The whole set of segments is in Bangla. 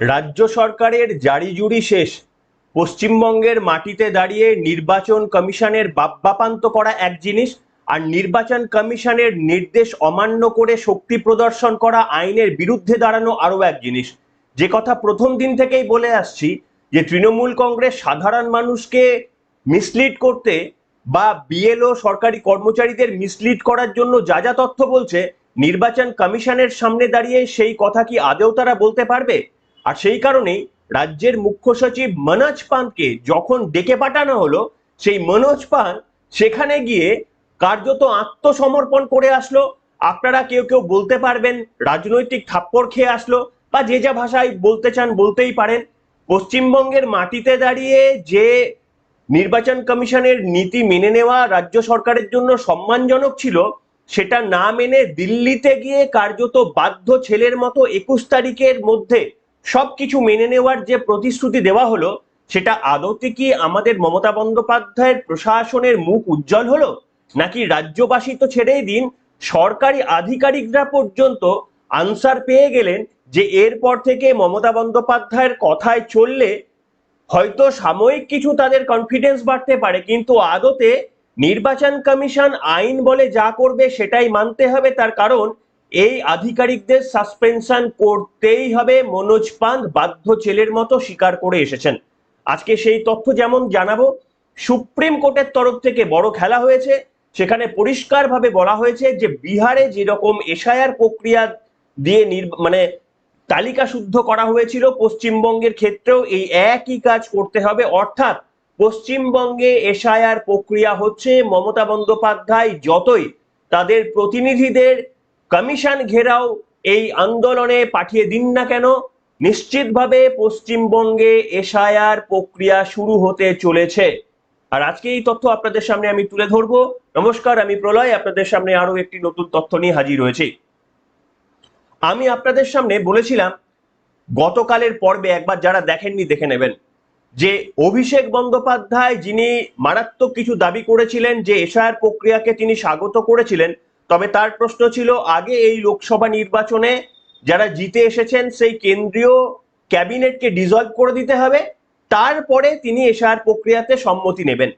রাজ্য সরকারের জারি জুরি শেষ। পশ্চিমবঙ্গের মাটিতে দাঁড়িয়ে নির্বাচন কমিশনের বাপ্পাপান্ত করা এক জিনিস, আর নির্বাচন কমিশনের নির্দেশ অমান্য করে শক্তি প্রদর্শন করা আইনের বিরুদ্ধে দাঁড়ানো আরও এক জিনিস। যে কথা প্রথম দিন থেকেই বলে আসছি, যে তৃণমূল কংগ্রেস সাধারণ মানুষকে মিসলিড করতে বা বিএলও সরকারি কর্মচারীদের মিসলিড করার জন্য যা যা তথ্য বলছে, নির্বাচন কমিশনের সামনে দাঁড়িয়ে সেই কথা কি আদেও তারা বলতে পারবে? আর সেই কারণেই রাজ্যের মুখ্য সচিব মনোজ পান্তকে যখন ডেকে পাঠানো হলো, সেই মনোজ পান্ত সেখানে গিয়ে কার্যত আত্মসমর্পণ করে আসলো। আপনারা কেউ কেউ বলতে পারবেন রাজনৈতিক থাপ্পড় খেয়ে আসলো বা যে যা ভাষায় বলতে চান বলতেই পারেন। পশ্চিমবঙ্গের মাটিতে দাঁড়িয়ে যে নির্বাচন কমিশনের নীতি মেনে নেওয়া রাজ্য সরকারের জন্য সম্মানজনক ছিল, সেটা না মেনে দিল্লিতে গিয়ে কার্যত বাধ্য ছেলের মতো একুশ তারিখের মধ্যে সবকিছু মেনে নেওয়ার যে প্রতিশ্রুতি দেওয়া হলো, সেটা আদতে কি আমাদের মমতা বন্দ্যোপাধ্যায়ের প্রশাসনের মুখ উজ্জ্বল হলো? নাকি রাজ্যবাসী তো ছেড়েই দিন, সরকারি আধিকারিকরা পর্যন্ত আনসার পেয়ে গেলেন যে এরপর থেকে মমতা বন্দ্যোপাধ্যায়ের কথায় চললে হয়তো সাময়িক কিছু তাদের কনফিডেন্স বাড়তে পারে, কিন্তু আদতে নির্বাচন কমিশন আইন বলে যা করবে সেটাই মানতে হবে, তার কারণ এই আধিকারিকদের সাসপেনশন করতেই হবে। মনোজ পান্ত বাধ্য ছেলের মতো স্বীকার করে এসেছেন। আজকে সেই তথ্য যেমন জানাব, সুপ্রিম কোর্টের তরফ থেকে বড় খেলা হয়েছে। সেখানে পরিষ্কারভাবে বলা হয়েছে যে, বিহারে যেরকম এশায়ার প্রক্রিয়া দিয়ে মানে তালিকা শুদ্ধ করা হয়েছিল, পশ্চিমবঙ্গের ক্ষেত্রেও এই একই কাজ করতে হবে। অর্থাৎ পশ্চিমবঙ্গে এশায়ার প্রক্রিয়া হচ্ছে মমতা বন্দ্যোপাধ্যায় যতই তাদের প্রতিনিধিদের কমিশন ঘেরাও এই আন্দোলনে পাঠিয়ে দিন না কেন? নিশ্চিতভাবে পশ্চিমবঙ্গে এশায়ার প্রক্রিয়া শুরু হতে চলেছে। আর আজকে এই তথ্য আপনাদের সামনে আমি তুলে ধরবো। নমস্কার, আমি প্রলয়, আপনাদের সামনে আরও একটি নতুন তথ্য নিয়ে হাজির হয়েছি। আমি আপনাদের সামনে বলেছিলাম, গতকালের পর্বে একবার যারা দেখেননি দেখে নেবেন, যে অভিষেক বন্দ্যোপাধ্যায় যিনি মারাত্মক কিছু দাবি করেছিলেন, যে এশায়ার প্রক্রিয়াকে তিনি স্বাগত করেছিলেন তবে তার প্রশ্ন ছিল, আগে এই লোকসভা নির্বাচনে যারা জিতে এসেছেন সেই কেন্দ্রীয় ক্যাবিনেটকে ডিজলভ করে দিতে হবে, তারপরে তিনি এশায়ার প্রক্রিয়াতে সম্মতি নেবেন।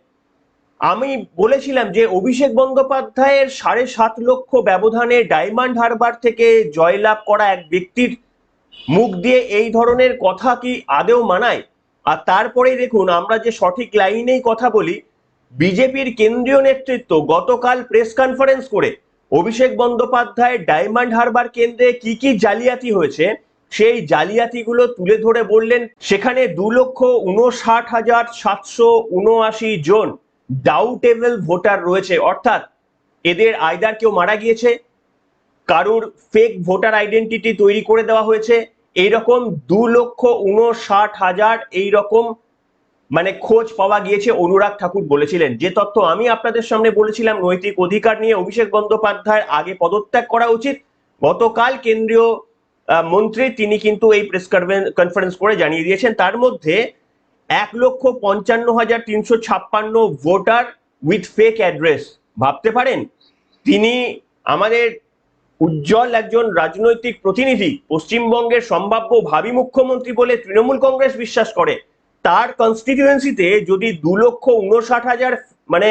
আমি বলেছিলাম যে অভিষেক বন্দ্যোপাধ্যায়ের সাড়ে সাত লক্ষ ব্যবধানে ডায়মন্ড হারবার থেকে জয়লাভ করা এক ব্যক্তির মুখ দিয়ে এই ধরনের কথা কি আদেও মানায়? আর তারপরে দেখুন, আমরা যে সঠিক লাইনেই কথা বলি, বিজেপির কেন্দ্রীয় নেতৃত্ব গতকাল প্রেস কনফারেন্স করে অভিষেক বন্দ্যোপাধ্যায় ডায়মন্ড হারবার কেন্দ্রে কি কি জালিয়াতি হয়েছে? সেই জালিয়াতিগুলো তুলে ধরে বললেন সেখানে দু লক্ষ উনষাট হাজার সাতশো উনআশি জন ডাউটেবল ভোটার রয়েছে। অর্থাৎ এদের আয়দার কেউ মারা গিয়েছে, কারুর ফেক ভোটার আইডেন্টিটি তৈরি করে দেওয়া হয়েছে। এইরকম দু লক্ষ উনষাট হাজার এইরকম মানে খোঁজ পাওয়া গিয়েছে, অনুরাগ ঠাকুর বলেছিলেন। যে তথ্য আমি আপনাদের সামনে বলেছিলাম, নৈতিক অধিকার নিয়ে অভিষেক বন্দ্যোপাধ্যায়ের আগে পদত্যাগ করা উচিত। গতকাল কেন্দ্রীয় মন্ত্রী তিনি কিন্তু এই প্রেস কনফারেন্স করে জানিয়ে দিয়েছেন। তার মধ্যে এক লক্ষ পঞ্চান্ন হাজার তিনশো ছাপ্পান্ন ভোটার উইথ ফেক অ্যাড্রেস ভাবতে পারেন, তিনি আমাদের উজ্জ্বল একজন রাজনৈতিক প্রতিনিধি, পশ্চিমবঙ্গের সম্ভাব্য ভাবি মুখ্যমন্ত্রী বলে তৃণমূল কংগ্রেস বিশ্বাস করে। তার কনস্টিটিউয়েন্সিতে যদি দু লক্ষ উনষাট হাজার মানে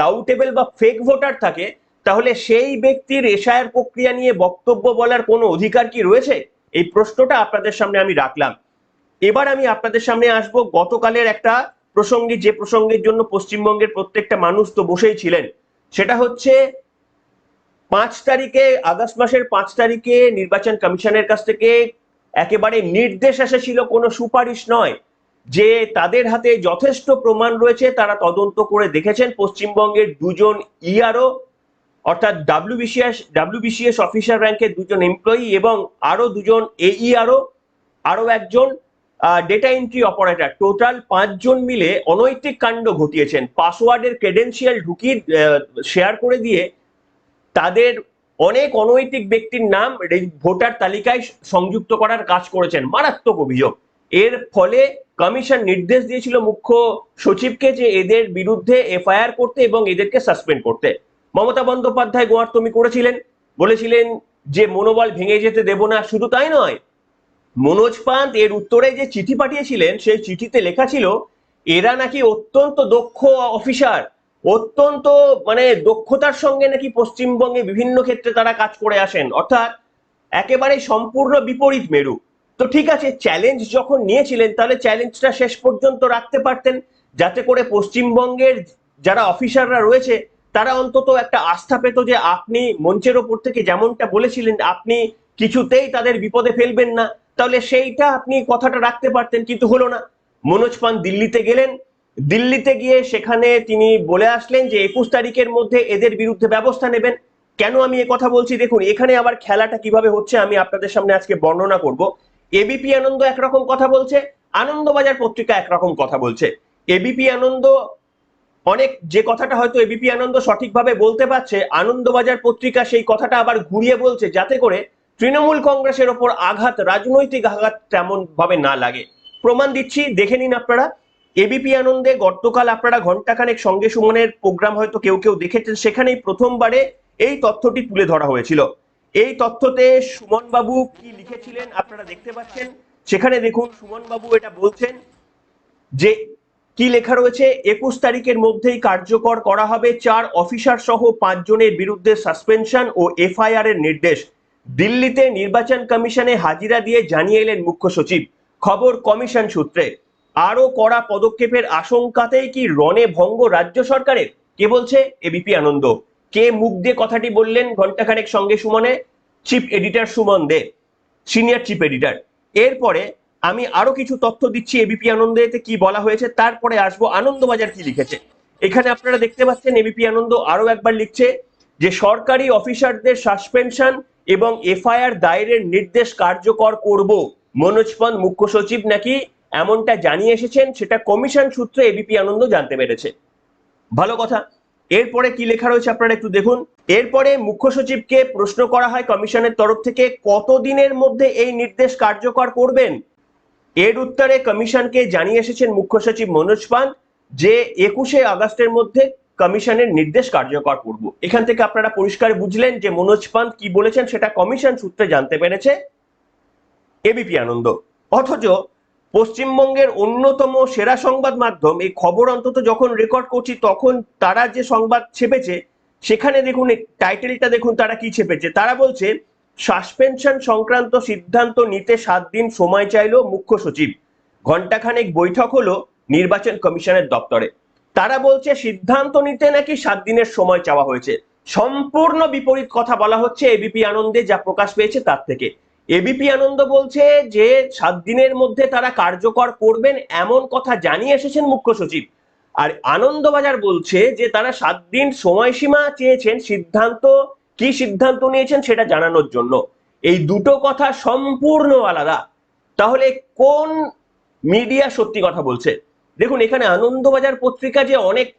ডাউটেবল বা ফেক ভোটার থাকে, তাহলে সেই ব্যক্তির এশায়ার প্রক্রিয়া নিয়ে বক্তব্য বলার কোনো অধিকার কি রয়েছে? এই প্রশ্নটা আপনাদের সামনে আমি রাখলাম। এবার আমি আপনাদের সামনে আসব গতকালের একটা প্রসঙ্গে, যে প্রসঙ্গের জন্য পশ্চিমবঙ্গের প্রত্যেকটা মানুষ তো বসেই ছিলেন। সেটা হচ্ছে পাঁচ তারিখে, আগস্ট মাসের পাঁচ তারিখে নির্বাচন কমিশনের কাছ থেকে একেবারে নির্দেশ এসেছিল কোনো সুপারিশ নয়। যে তাদের হাতে যথেষ্ট প্রমাণ রয়েছে, তারা তদন্ত করে দেখেছেন। পশ্চিমবঙ্গের দুজন ইআরও অর্থাৎ ডাব্লিউবিসিএস ডাব্লিউবিসিএস অফিসার র্যাঙ্কের দুজন এমপ্লয়ি এবং আরও দুজন এইআরও আরও একজন ডেটা এন্ট্রি অপারেটর টোটাল পাঁচজন মিলে অনৈতিক কাণ্ড ঘটিয়েছেন। পাসওয়ার্ডের ক্রেডেন্সিয়াল ঢুকিয়ে শেয়ার করে দিয়ে তাদের অনেক অনৈতিক ব্যক্তির নাম ভোটার তালিকায় সংযুক্ত করার কাজ করেছেন। মারাত্মক অভিযোগ। এর ফলে কমিশন নির্দেশ দিয়েছিল মুখ্য সচিবকে যে এদের বিরুদ্ধে এফআইআর করতে এবং এদেরকে সাসপেন্ড করতে। মমতা বন্দ্যোপাধ্যায় গোয়ার্তমি করেছিলেন। বলেছিলেন যে, মনোবল ভেঙে যেতে দেব না, শুধু তাই নয়। মনোজ পান্ত এর উত্তরে যে চিঠি পাঠিয়েছিলেন, সেই চিঠিতে লেখা ছিল, এরা নাকি অত্যন্ত দক্ষ অফিসার। অত্যন্ত মানে দক্ষতার সঙ্গে নাকি পশ্চিমবঙ্গে বিভিন্ন ক্ষেত্রে তারা কাজ করে আসেন। অর্থাৎ একেবারে সম্পূর্ণ বিপরীত মেরু। তো ঠিক আছে চ্যালেঞ্জ যখন নিয়েছিলেন, তাহলে চ্যালেঞ্জটা শেষ পর্যন্ত রাখতে পারতেন। যাতে করে পশ্চিমবঙ্গের যারা অফিসাররা রয়েছে, তারা অন্তত একটা আস্থা পেত যে আপনি মঞ্চের ওপর থেকে যেমনটা বলেছিলেন, আপনি কিছুতেই তাদের বিপদে ফেলবেন না। তাহলে সেইটা আপনি কথাটা রাখতে পারতেন, কিন্তু হলো না। মনোজ পান দিল্লিতে গেলেন। দিল্লিতে গিয়ে সেখানে তিনি বলে আসলেন যে, একুশ তারিখের মধ্যে এদের বিরুদ্ধে ব্যবস্থা নেবেন। কেন আমি এ কথা বলছি? দেখুন, এখানে আবার খেলাটা কীভাবে হচ্ছে, আমি আপনাদের সামনে আজকে বর্ণনা করব। এবিপি আনন্দ একরকম কথা বলছে, আনন্দবাজার পত্রিকা একরকম কথা বলছে। এবিপি আনন্দ অনেক যে কথাটা হয়তো এবিপি আনন্দ সঠিকভাবে বলতে পারছে, আনন্দবাজার পত্রিকা সেই কথাটা আবার ঘুরিয়ে বলছে যাতে করে তৃণমূল কংগ্রেসের ওপর আঘাত, রাজনৈতিক আঘাত তেমন ভাবে না লাগে। প্রমাণ দিচ্ছি, দেখে নিন আপনারা। এবিপি আনন্দে গতকাল আপনারা ঘন্টাখানেক সঙ্গে সুমনের প্রোগ্রাম হয়তো কেউ কেউ দেখেছেন, সেখানেই প্রথমবারে এই তথ্যটি তুলে ধরা হয়েছিল। এই তথ্যতে সুমন বাবু কি লিখেছিলেন আপনারা দেখতে পাচ্ছেন? সেখানে দেখুন সুমন বাবু এটা বলছেন যে কি লেখা রয়েছে? একুশ তারিখের মধ্যেই কার্যকর করা হবে চার অফিসার সহ পাঁচজনের বিরুদ্ধে সাসপেনশন ও এফআইআর এর নির্দেশ। দিল্লিতে নির্বাচন কমিশনে হাজিরা দিয়ে জানিয়ে এলেন মুখ্য সচিব। খবর কমিশন সূত্রে। আরও কড়া পদক্ষেপের আশঙ্কাতেই কি রণে ভঙ্গ রাজ্য সরকারের? কে বলছে? এবিপি আনন্দ। কে মুখ দিয়ে কথাটি বললেন ঘন্টাখানেক সঙ্গে সুমনে? Chief editor Suman Dey, senior chief editor. এরপরে আমি আরও কিছু তথ্য দিচ্ছি এবিপি আনন্দেতে কি বলা হয়েছে, তারপরে আসব আনন্দবাজার কি লিখেছে। এখানে আপনারা দেখতে পাচ্ছেন এবিপি আনন্দ আরও একবার লিখছে যে, সরকারি অফিসারদের সাসপেনশন এবং এফআইআর দায়েরের নির্দেশ কার্যকর করব। মনোজ পন্ত মুখ্য সচিব নাকি? এমনটা জানিয়ে এসেছেন, সেটা কমিশন সূত্রে এবিপি আনন্দ জানতে পেরেছে। ভালো কথা। এরপরে কি লেখা রয়েছে আপনারা একটু দেখুন। এরপরে মুখ্য সচিবকে প্রশ্ন করা হয় কমিশনের তরফ থেকে, কতদিনের মধ্যে এই নির্দেশ কার্যকর করবেন? এর উত্তরে কমিশনকে জানিয়ে এসেছেন মুখ্য সচিব মনোজ পান যে একুশে আগস্টের মধ্যে কমিশনের নির্দেশ কার্যকর করব। এখান থেকে আপনারা পরিষ্কার বুঝলেন যে মনোজ পান্ত কি বলেছেন, সেটা কমিশন সূত্রে জানতে পেরেছে। এবিপি আনন্দ। অথচ পশ্চিমবঙ্গের অন্যতম সেরা সংবাদ মাধ্যম, এই খবর অন্তত যখন রেকর্ড করছি, তখন তারা যে সংবাদ ছেপেছে, সেখানে দেখুন টাইটেলটা দেখুন, তারা কি ছেপেছে? তারা বলছে সাসপেনশন সংক্রান্ত সিদ্ধান্ত নিতে সাত দিন সময় চাইলো মুখ্য সচিব। ঘন্টাখানেক বৈঠক হলো নির্বাচন কমিশনের দপ্তরে। তারা বলছে, সিদ্ধান্ত নিতে নাকি সাত দিনের সময় চাওয়া হয়েছে। সম্পূর্ণ বিপরীত কথা বলা হচ্ছে এবিপি আনন্দে যা প্রকাশ পেয়েছে তার থেকে। এবিপি আনন্দ বলছে যে, সাত দিনের মধ্যে তারা কার্যকর করবেন এমন কথা জানিয়ে এসেছেন মুখ্য সচিব। আর আনন্দবাজার বলছে যে, তারা সাত দিন সময়সীমা চেয়েছেন, সিদ্ধান্ত, কি সিদ্ধান্ত নিয়েছেন সেটা জানানোর জন্য। এই দুটো কথা সম্পূর্ণ আলাদা। তাহলে কোন মিডিয়া সত্যি কথা বলছে? দেখুন, এখানে আনন্দবাজার পত্রিকা যে অনেক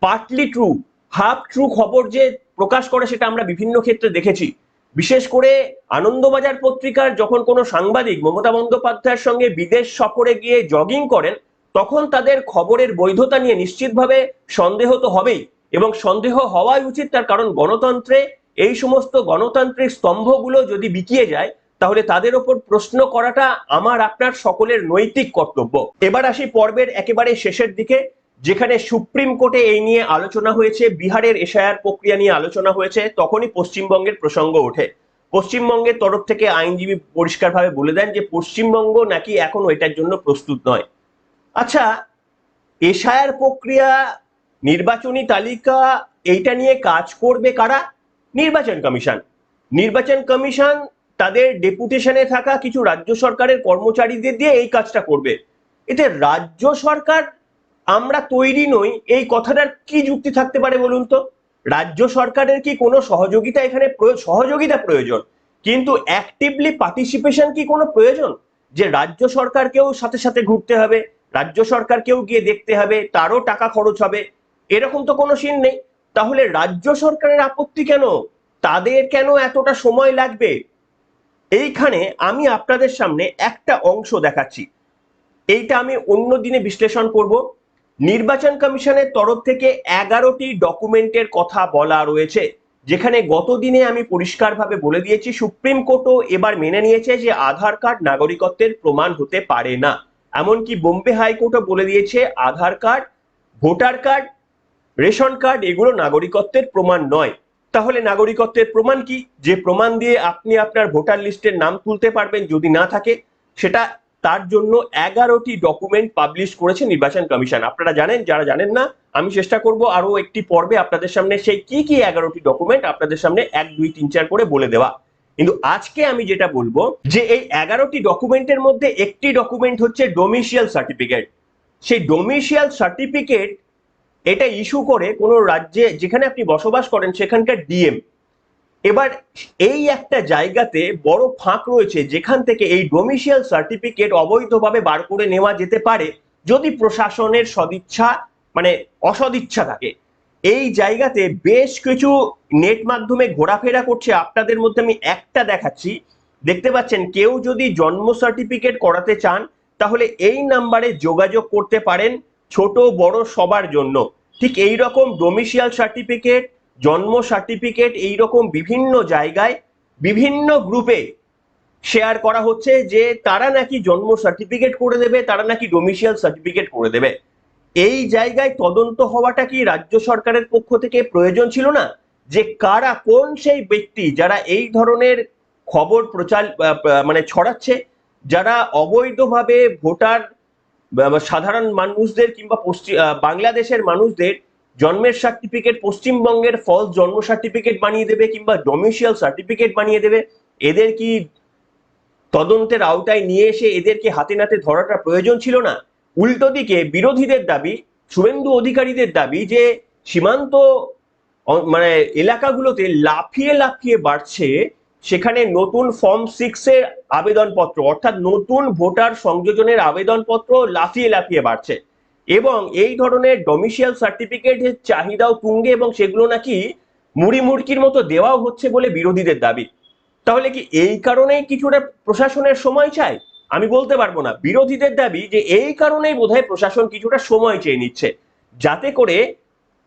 পার্টলি ট্রু হাফ ট্রু খবর যে প্রকাশ করে সেটা আমরা বিভিন্ন ক্ষেত্রে দেখেছি। বিশেষ করে আনন্দবাজার পত্রিকার যখন কোনো সাংবাদিক মমতা বন্দ্যোপাধ্যায়ের সঙ্গে বিদেশ সফরে গিয়ে জগিং করেন, তখন তাদের খবরের বৈধতা নিয়ে নিশ্চিতভাবে সন্দেহ তো হবেই এবং সন্দেহ হওয়াই উচিত তার কারণ গণতন্ত্রে এই সমস্ত গণতান্ত্রিক স্তম্ভগুলো যদি বিকিয়ে যায়, তাহলে তাদের ওপর প্রশ্ন করাটা আমার আপনার সকলের নৈতিক কর্তব্য। এবার আসি পর্বের একেবারে শেষের দিকে। যেখানে সুপ্রিম কোর্টে এই নিয়ে আলোচনা হয়েছে, বিহারের এশায়ার প্রক্রিয়া নিয়ে আলোচনা হয়েছে, তখনই পশ্চিমবঙ্গের প্রসঙ্গ ওঠে। পশ্চিমবঙ্গের তরফ থেকে আইনজীবী পরিষ্কারভাবে বলে দেন যে, পশ্চিমবঙ্গ নাকি এখনও এটার জন্য প্রস্তুত নয়। আচ্ছা এশায়ার প্রক্রিয়া, নির্বাচনী তালিকা, এইটা নিয়ে কাজ করবে কারা? নির্বাচন কমিশন। নির্বাচন কমিশন তাদের ডেপুটেশনে থাকা কিছু রাজ্য সরকারের কর্মচারীদের দিয়ে এই কাজটা করবে। এতে রাজ্য সরকার আমরা তৈরি নই, এই কথাটার কি যুক্তি থাকতে পারে বলুন তো? রাজ্য সরকারের কি কোনো সহযোগিতা এখানে সহযোগিতা প্রয়োজন? কিন্তু অ্যাক্টিভলি পার্টিসিপেশন কি কোনো প্রয়োজন? যে রাজ্য সরকারকেও সাথে সাথে ঘুরতে হবে, রাজ্য সরকারকেও গিয়ে দেখতে হবে, তারও টাকা খরচ হবে, এরকম তো কোনো সিন নেই। তাহলে রাজ্য সরকারের আপত্তি কেন? তাদের কেন এতটা সময় লাগবে? এইখানে আমি আপনাদের সামনে একটা অংশ দেখাচ্ছি। এইটা আমি অন্য দিনে বিশ্লেষণ করব। নির্বাচন কমিশনের তরফ থেকে এগারোটি ডকুমেন্টের কথা বলা রয়েছে, যেখানে গত দিনে আমি পরিষ্কারভাবে বলে দিয়েছি, সুপ্রিম কোর্টও এবার মেনে নিয়েছে যে আধার কার্ড নাগরিকত্বের প্রমাণ হতে পারে না। এমনকি বোম্বে হাইকোর্টও বলে দিয়েছে, Aadhaar card, voter card, ration card এগুলো নাগরিকত্বের প্রমাণ নয়। তাহলে নাগরিকত্বের প্রমাণ কি? যে প্রমাণ দিয়ে আপনি আপনার ভোটার লিস্টের নাম তুলতে পারবেন যদি না থাকে, সেটা তার জন্য এগারোটি ডকুমেন্ট পাবলিশ করেছে নির্বাচন কমিশন। আপনারা জানেন, যারা জানেন না, আমি চেষ্টা করব আরও একটি পর্বে আপনাদের সামনে সেই কি কি এগারোটি ডকুমেন্ট আপনাদের সামনে এক, দুই, তিন, চার করে বলে দেওয়া। কিন্তু আজকে আমি যেটা বলব, যে এই এগারোটি ডকুমেন্টের মধ্যে একটি ডকুমেন্ট হচ্ছে ডোমিশিয়াল সার্টিফিকেট সেই ডোমিশিয়াল সার্টিফিকেট এটা ইস্যু করে কোনো রাজ্যে যেখানে আপনি বসবাস করেন, সেখানকার ডিএম এবার এই একটা জায়গাতে বড় ফাঁক রয়েছে, যেখান থেকে এই ডোমিশিয়াল সার্টিফিকেট অবৈধভাবে বার করে নেওয়া যেতে পারে, যদি প্রশাসনের সদিচ্ছা মানে অসদিচ্ছা থাকে। এই জায়গাতে বেশ কিছু নেট মাধ্যমে ঘোরাফেরা করছে। আপনাদের মধ্যে আমি একটা দেখাচ্ছি। দেখতে পাচ্ছেন, কেউ যদি জন্ম সার্টিফিকেট করাতে চান, তাহলে এই নাম্বারে যোগাযোগ করতে পারেন ছোট বড় সবার জন্য। ঠিক এই রকম ডোমিশিয়াল সার্টিফিকেট জন্ম সার্টিফিকেট এই রকম বিভিন্ন জায়গায় বিভিন্ন গ্রুপে শেয়ার করা হচ্ছে যে তারা নাকি জন্ম সার্টিফিকেট করে দেবে, তারা নাকি ডোমিশিয়াল সার্টিফিকেট করে দেবে। এই জায়গায় তদন্ত হওয়াটা কি রাজ্য সরকারের পক্ষ থেকে প্রয়োজন ছিল না? যে কারা কোন সেই ব্যক্তি যারা এই ধরনের খবর প্রচার মানে ছড়াচ্ছে, যারা অবৈধভাবে ভোটার সাধারণ মানুষদের কিংবা পশ্চিম বাংলাদেশের মানুষদের জন্মের সার্টিফিকেট পশ্চিমবঙ্গের ফলস জন্ম সার্টিফিকেট বানিয়ে দেবে কিংবা ডোমিশিয়াল সার্টিফিকেট বানিয়ে দেবে। এদের কি তদন্তের আওতায় নিয়ে এসে এদেরকে হাতে নাতে ধরাটা প্রয়োজন ছিল না? উল্টো দিকে বিরোধীদের দাবি, শুভেন্দু অধিকারীদের দাবি যে সীমান্ত মানে এলাকাগুলোতে লাফিয়ে লাফিয়ে বাড়ছে সেখানে নতুন ফর্ম সিক্স এর আবেদনপত্র, অর্থাৎ নতুন ভোটার সংযোজনের আবেদনপত্র লাফিয়ে লাফিয়ে বাড়ছে। এবং এই ধরনের ডোমিশিয়াল সার্টিফিকেটের চাহিদাও তুঙ্গে এবং সেগুলো নাকি মুড়ি মুড়কির মতো দেওয়াও হচ্ছে বলে বিরোধীদের দাবি। তাহলে কি এই কারণেই কিছুটা প্রশাসনের সময় চায় আমি বলতে পারব না। বিরোধীদের দাবি যে এই কারণেই বোধহয় প্রশাসন কিছুটা সময় চেয়ে নিচ্ছে। যাতে করে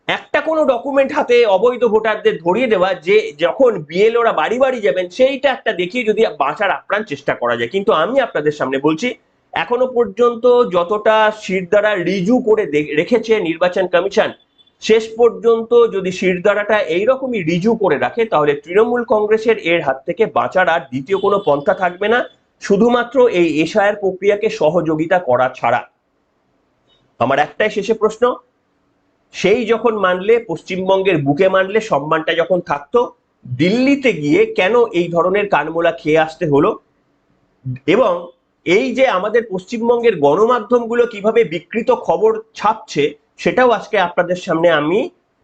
একটা কোনো ডকুমেন্ট হাতে অবৈধ ভোটারদের ধরিয়ে দেওয়া যে যখন বিএলওরা বাড়ি বাড়ি যাবেন সেইটা একটা দেখিয়ে যদি বাঁচার আপ্রাণ চেষ্টা করা যায়। কিন্তু আমি আপনাদের সামনে বলছি এখনও পর্যন্ত যতটা শিরদাঁড়া রিজু করে রেখেছে নির্বাচন কমিশন, শেষ পর্যন্ত যদি শিরদাঁড়াটা এইরকমই রিজু করে রাখে, তাহলে তৃণমূল কংগ্রেসের এর হাত থেকে বাঁচার আর দ্বিতীয় কোনো পন্থা থাকবে না, শুধুমাত্র এই এশায়ার প্রক্রিয়াকে সহযোগিতা করা ছাড়া। আমার একটাই শেষে প্রশ্ন, সেই যখন মানলে, পশ্চিমবঙ্গের বুকে মানলে সম্মানটা যখন থাকতো, দিল্লিতে গিয়ে কেন এই ধরনের কানমোলা খেয়ে আসতে হলো? এবং এই যে আমাদের পশ্চিমবঙ্গের গণমাধ্যমগুলো কীভাবে বিকৃত খবর ছাপছে, সেটাও আজকে আপনাদের সামনে আমি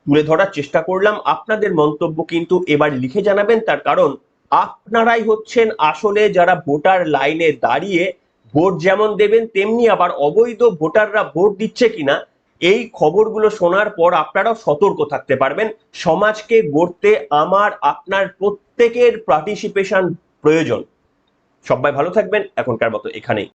তুলে ধরার চেষ্টা করলাম। আপনাদের মন্তব্য কিন্তু এবার লিখে জানাবেন, তার কারণ আপনারাই হচ্ছেন আসলে যারা ভোটার লাইনে দাঁড়িয়ে ভোট যেমন দেবেন, তেমনি আবার অবৈধ ভোটাররা ভোট দিচ্ছে কিনা, এই খবরগুলো শোনার পর আপনারাও সতর্ক থাকতে পারবেন। সমাজকে গড়তে আমার, আপনার প্রত্যেকের পার্টিসিপেশন প্রয়োজন। সবাই ভালো থাকবেন এখনকার মতো এখানেই।